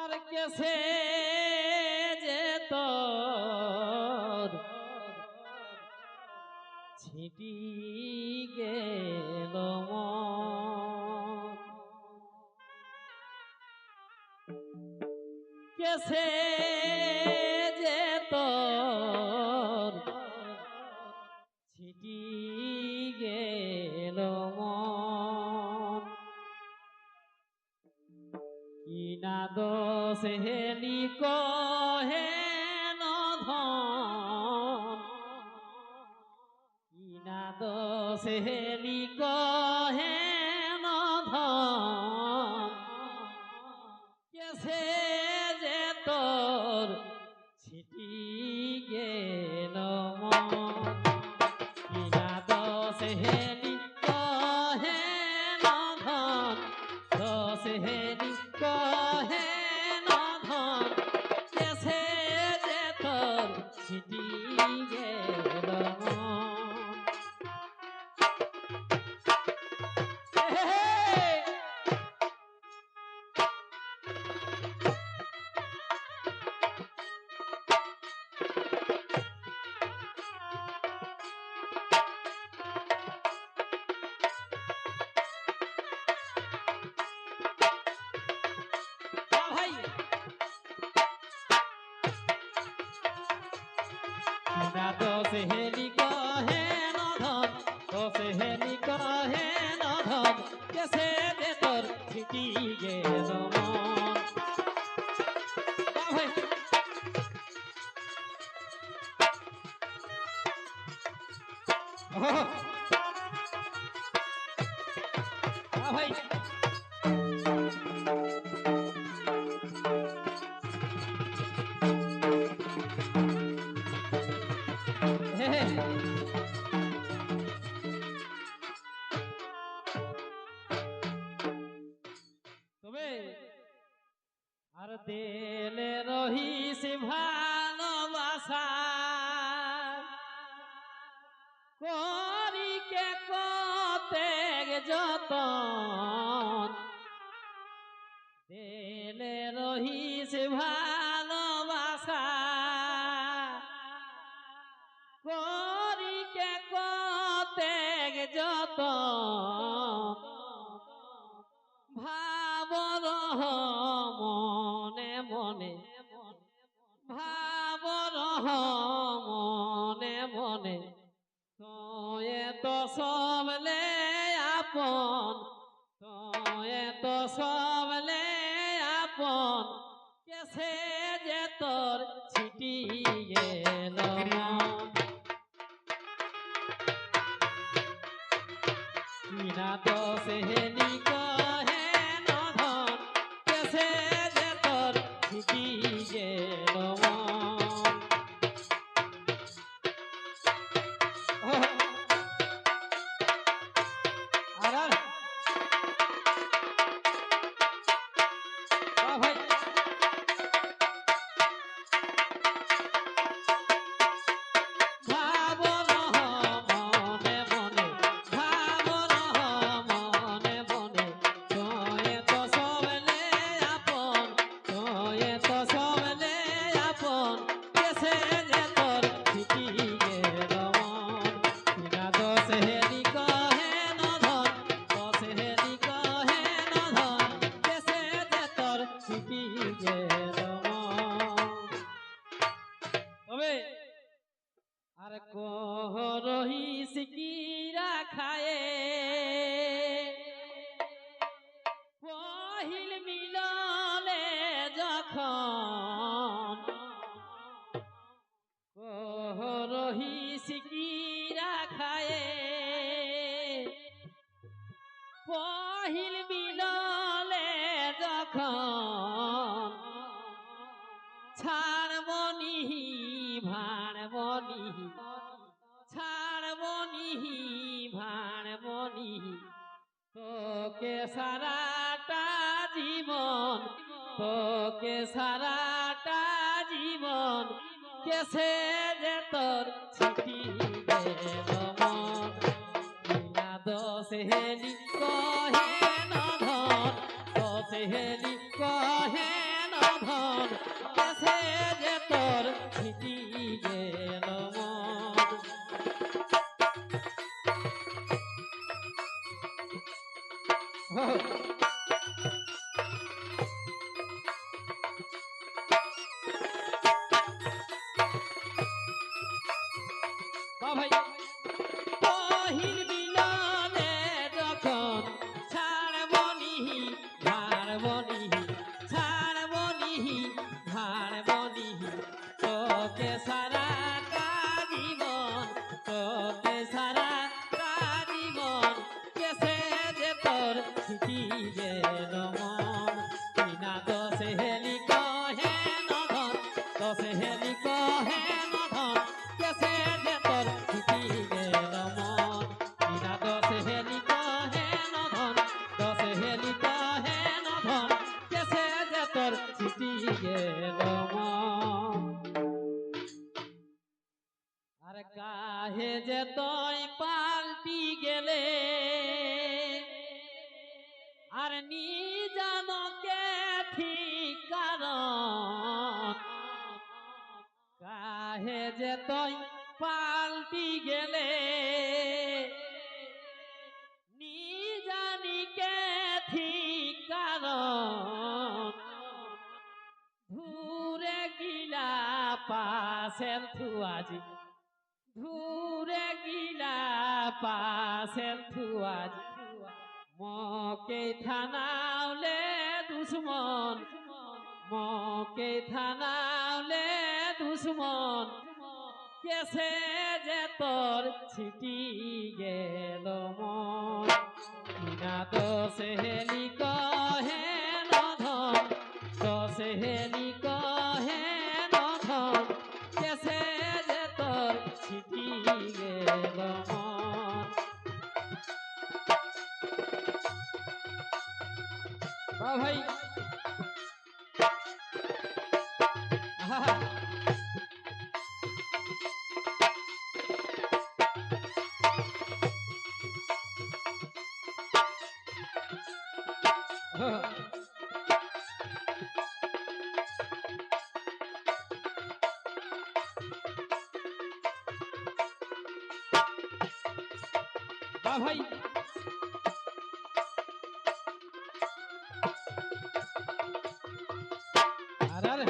আর কেসে যে তোর ছিটি গেল। কেসে দোষ হেলি না দোষ হেলি কহে নধন দোষ হেলি কহে নধন কেসে দে তোর ছিটি গেল মন হ্যাঁ ভাই ওহ। হ্যাঁ দেলে রহিস ভালোবাসা। করিকে কতে যতন। দেলে রহিস ভালোবাসা ভাবর মনে মনে তোয়ে তো সবলে আপন, তোয়ে তো সবলে আপন কেসে যে তোর ছিটি গেল মন। কিনা তো সেহেলি কহে ভাড়বনি, ছাড়বনি, ভাড়বনি। তোকে সারাটা জীবন, তোকে সারাটা জীবন, কেসে যে তোর ছিটি গেল মন বিনা দোষে কহে ন কেসে যে তোর ছিটি গেল ভাই তোকে সারাটা জীবন কেসে যে তোর ছিটি গেল মন কিনা দোষে হেলি কহে নধন দোষে হেলি কহে নধন কেসে যে তোর ছিটি গেল মন কিনা দোষে হেলি কহে নধন দোষে হেলি কহে নধন কেসে যে তোর ছিটি গেল মন আর কাহে যে তুই তুই পাল্টি গেলে। নিজানিকে ঠিক কারণ। ঘুরে গিলা পাশের থুয়াজি। ঘুরে গিলা পাশের থুয়াজি। মকে থানাওলে দুশ্মন। মকে থানাওলে দুশ্মন। কেসে যে তোর ছিটি গেল মন। কিনা তো সেহেলি কহে নধন তো সেহেলি কহে নধন কেসে যে তোর ছিটি গেল ভাই। বা ভাই আরে আরে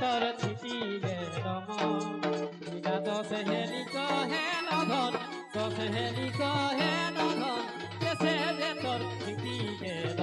তোর ছিটিলে গেল মন বিনা দোষে হেলি কহে নধন দোষে হেলি কহে নধন কেসে যে তোর ছিটি গেল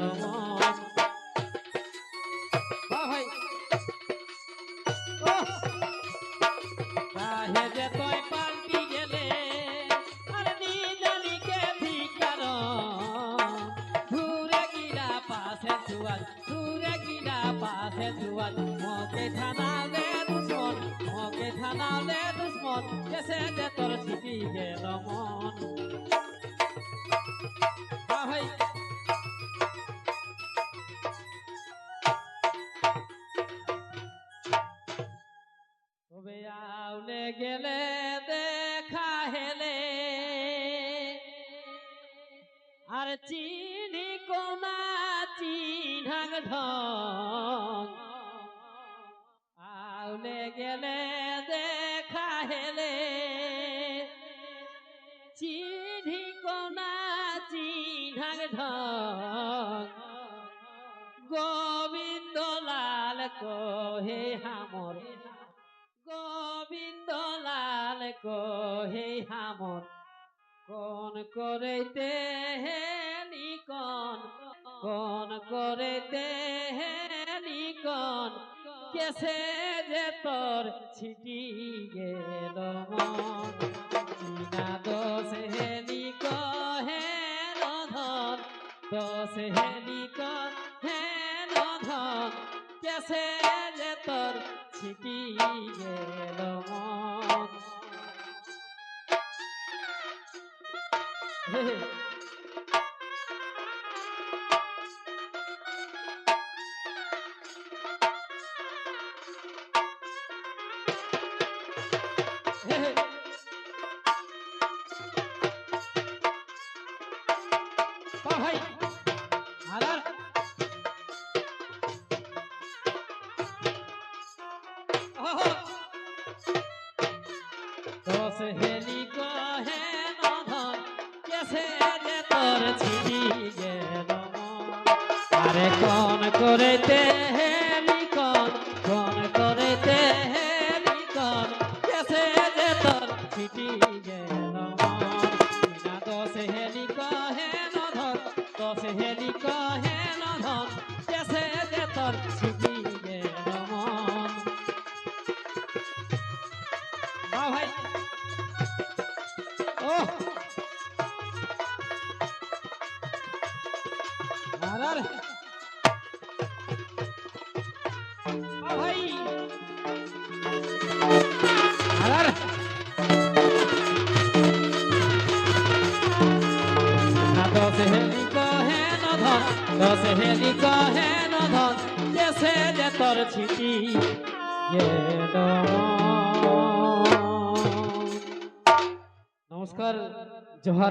থানালে দুশ্মন কেসে যে তোর ছিটি গেল মন। আউলে গেলে দেখা হেলে। আর চিনি কোনা চিনাং ঢং। আউলে গেলে কহে হামর। গোবিন্দ লাল কহে হামর। কোন করেতে নিকন কোন? করেতে নিকন কেসে যে তোর ছিটি গেল মন। ভাই হারা তো সহেলি কহে কেসে যে তোর ছিড়ি গেল ছিটি গেল দোষে হেলি কহে নধন দোষে হেলি কহে নধন কেসে যে তোর ছিটি হেলি কহে নধন দেশে যে তোর ছিটি নমস্কার জোহার।